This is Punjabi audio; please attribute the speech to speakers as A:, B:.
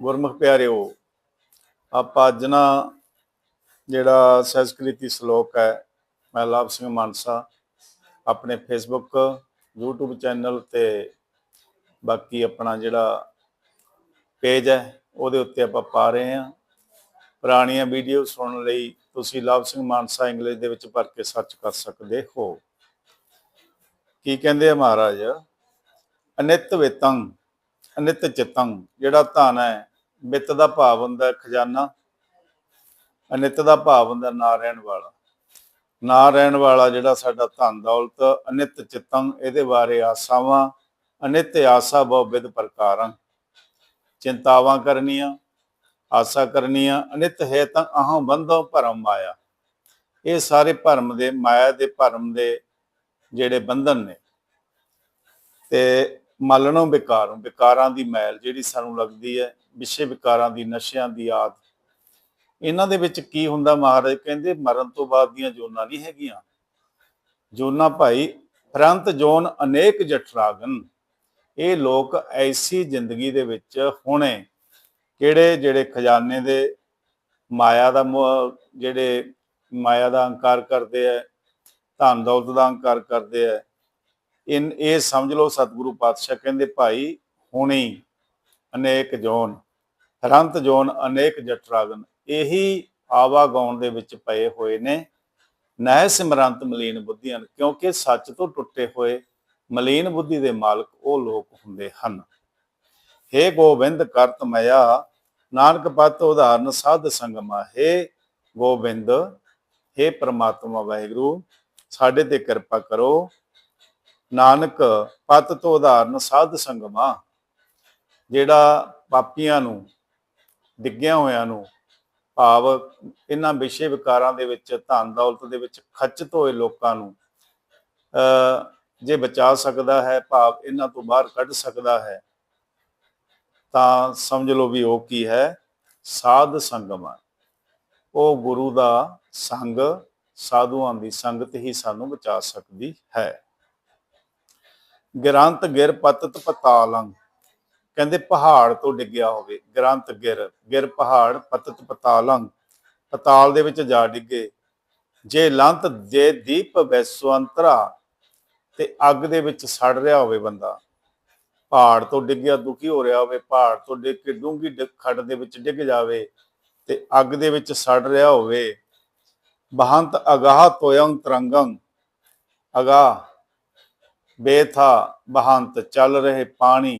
A: ਗੁਰਮੁਖ ਪਿਆਰਿਓ, ਆਪਾਂ ਅੱਜ ਨਾ ਜਿਹੜਾ ਸੰਸਕ੍ਰਿਤੀ ਸ਼ਲੋਕ ਹੈ, ਮੈਂ ਲਾਭ ਸਿੰਘ ਮਾਨਸਾ, ਆਪਣੇ ਫੇਸਬੁੱਕ YouTube ਚੈਨਲ ਤੇ ਬਾਕੀ ਆਪਣਾ ਜਿਹੜਾ ਪੇਜ ਹੈ, ਉਹਦੇ ਉੱਤੇ ਆਪਾਂ ਪਾ ਰਹੇ ਹਾਂ। ਪੁਰਾਣੀਆਂ ਵੀਡੀਓ ਸੁਣਨ ਲਈ ਤੁਸੀਂ ਲਾਭ ਸਿੰਘ ਮਾਨਸਾ ਇੰਗਲਿਸ਼ ਦੇ ਵਿੱਚ ਭਰ ਕੇ ਸਰਚ ਕਰ ਸਕਦੇ ਹੋ। ਕੀ ਕਹਿੰਦੇ ਆ ਮਹਾਰਾਜ? ਅਨਿਤ ਵੇਤੰ ਅਨਿਤ ਚਿਤੰ ਜਿਹੜਾ ਧਨ ਹੈ ਵਿੱਤ ਦਾ ਭਾਵ ਹੁੰਦਾ ਖਜ਼ਾਨਾ, ਅਨਿਤ ਦਾ ਭਾਵ ਹੁੰਦਾ ਨਾ ਰਹਿਣ ਵਾਲਾ। ਨਾ ਰਹਿਣ ਵਾਲਾ ਜਿਹੜਾ ਸਾਡਾ ਧਨ ਦੌਲਤ, ਅਨਿਤ ਚਿਤੰ, ਇਹਦੇ ਬਾਰੇ ਆਸਾਵਾਂ, ਅਨਿਤ ਆਸਾ ਬਹੁ ਵਿਦ ਪ੍ਰਕਾਰਾਂ। ਚਿੰਤਾਵਾਂ ਕਰਨੀਆਂ, ਆਸਾ ਕਰਨੀਆਂ, ਅਨਿਤ ਹੈ ਤਾਂ ਅਹੰ ਬੰਧੋ ਭਰਮ ਮਾਇਆ। ਇਹ ਸਾਰੇ ਭਰਮ ਦੇ, ਮਾਇਆ ਦੇ ਭਰਮ ਦੇ ਜਿਹੜੇ ਬੰਧਨ ਨੇ। ਤੇ ਮਲਣੋਂ ਵਿਕਾਰੋਂ ਵਿਕਾਰਾਂ ਦੀ ਮੈਲ ਜਿਹੜੀ ਸਾਨੂੰ ਲੱਗਦੀ ਹੈ ਵਿਸ਼ੇ ਵਿਕਾਰਾਂ ਦੀ, ਨਸ਼ਿਆਂ ਦੀ ਆਦ। ਇਹਨਾਂ ਦੇ ਵਿੱਚ ਕੀ ਹੁੰਦਾ ਮਹਾਰਾਜ? ਕਹਿੰਦੇ ਮਰਨ ਤੋਂ ਬਾਅਦ ਦੀਆਂ ਜੋਨਾਂ ਨਹੀਂ ਹੈਗੀਆਂ। ਜੋਨਾਂ ਭਾਈ ਫਰੰਤ ਜੋਨ ਅਨੇਕ ਜਠਰਾਗਨ ਇਹ ਲੋਕ ਐਸੀ ਜ਼ਿੰਦਗੀ ਦੇ ਵਿੱਚ ਹੁਣੇ, ਕਿਹੜੇ ਜਿਹੜੇ ਖਜ਼ਾਨੇ ਦੇ ਮਾਇਆ ਦਾ ਜਿਹੜੇ ਮਾਇਆ ਦਾ ਹੰਕਾਰ ਕਰਦੇ ਆ ਧਨ ਦੌਲਤ ਦਾ ਹੰਕਾਰ ਕਰਦੇ ਆ ਇਨ ਇਹ ਸਮਝ ਲਓ ਸਤਿਗੁਰੂ ਪਾਤਸ਼ਾਹ ਕਹਿੰਦੇ, ਭਾਈ, ਹੁਣੀ ਅਨੇਕ ਜੋਨ ਹਰੰਤ ਜੋਨ ਅਨੇਕ ਜਠਰਾਗਨ, ਇਹੀ ਆਵਾਗਾਉਣ ਦੇ ਵਿੱਚ ਪਏ ਹੋਏ ਨੇ। ਨਹਿ ਸਿਮਰੰਤ ਮਲੀਨ ਬੁੱਧੀਆਂ, ਕਿਉਂਕਿ ਸੱਚ ਤੋਂ ਟੁੱਟੇ ਹੋਏ ਮਲੀਨ ਬੁੱਧੀ ਦੇ ਮਾਲਕ ਉਹ ਲੋਕ ਹੁੰਦੇ ਹਨ। ਹੇ ਗੋਬਿੰਦ ਕਰਤ ਮਇਆ, ਨਾਨਕ ਪਤ ਉਦਾਹਰਨ ਸਾਧ ਸੰਗਮਾ, ਹੇ ਗੋਬਿੰਦ, ਹੇ ਪ੍ਰਮਾਤਮਾ ਵਾਹਿਗੁਰੂ, ਸਾਡੇ ਤੇ ਕਿਰਪਾ ਕਰੋ। ਨਾਨਕ ਪਤ ਤੋਂ ਉਦਾਹਰਨ ਸਾਧ ਸੰਗਮਾ, ਜਿਹੜਾ ਪਾਪੀਆਂ ਨੂੰ, ਡਿੱਗਿਆ ਹੋਇਆਂ ਨੂੰ ਭਾਵ ਇਹਨਾਂ ਵਿਸ਼ੇ ਵਿਕਾਰਾਂ ਦੇ ਵਿੱਚ, ਧਨ ਦੌਲਤ ਦੇ ਵਿੱਚ ਖੱਚਤ ਹੋਏ ਲੋਕਾਂ ਨੂੰ ਅ ਜੇ ਬਚਾ ਸਕਦਾ ਹੈ, ਭਾਵ ਇਹਨਾਂ ਤੋਂ ਬਾਹਰ ਕੱਢ ਸਕਦਾ ਹੈ, ਤਾਂ ਸਮਝ ਲਓ ਵੀ ਉਹ ਕੀ ਹੈ? ਸਾਧ ਸੰਗਮ। ਉਹ ਗੁਰੂ ਦਾ ਸੰਗ, ਸਾਧੂਆਂ ਦੀ ਸੰਗਤ ਹੀ ਸਾਨੂੰ ਬਚਾ ਸਕਦੀ ਹੈ। ਗ੍ਰੰਥ ਗਿਰ ਪਤਤ ਪਤਾਲੰ। ਕਹਿੰਦੇ ਪਹਾੜ ਤੋਂ ਡਿੱਗਿਆ ਹੋਵੇ, ਗ੍ਰੰਥ ਗਿਰ ਗਿਰ ਪਹਾੜ ਪਤਤ ਪਤਾਲੰ। ਪਤਾਲ ਦੇ ਵਿੱਚ ਜਾ ਡਿੱਗੇ। ਜੇ ਲੰਤ ਜੇ ਦੀਪ ਵੈਸਵੰਤਰਾ ਤੇ ਅੱਗ ਦੇ ਵਿੱਚ ਸੜ ਰਿਹਾ ਹੋਵੇ ਬੰਦਾ। ਪਹਾੜ ਤੋਂ ਡਿੱਗਿਆ, ਦੁਖੀ ਹੋ ਰਿਹਾ ਹੋਵੇ, ਪਹਾੜ ਤੋਂ ਡਿੱਗ ਕੇ ਡੂੰਗੀ ਖੱਡ ਦੇ ਵਿੱਚ ਡਿੱਗ ਜਾਵੇ, ਤੇ ਅੱਗ ਦੇ ਵਿੱਚ ਸੜ ਰਿਹਾ ਹੋਵੇ। ਬਹੰਤ ਅਗਾਹ ਤੋਯੰ ਤਰੰਗੰ। ਅਗਾਹ ਬੇਥਾ ਬਹੰਤ ਚੱਲ ਰਹੇ ਪਾਣੀ।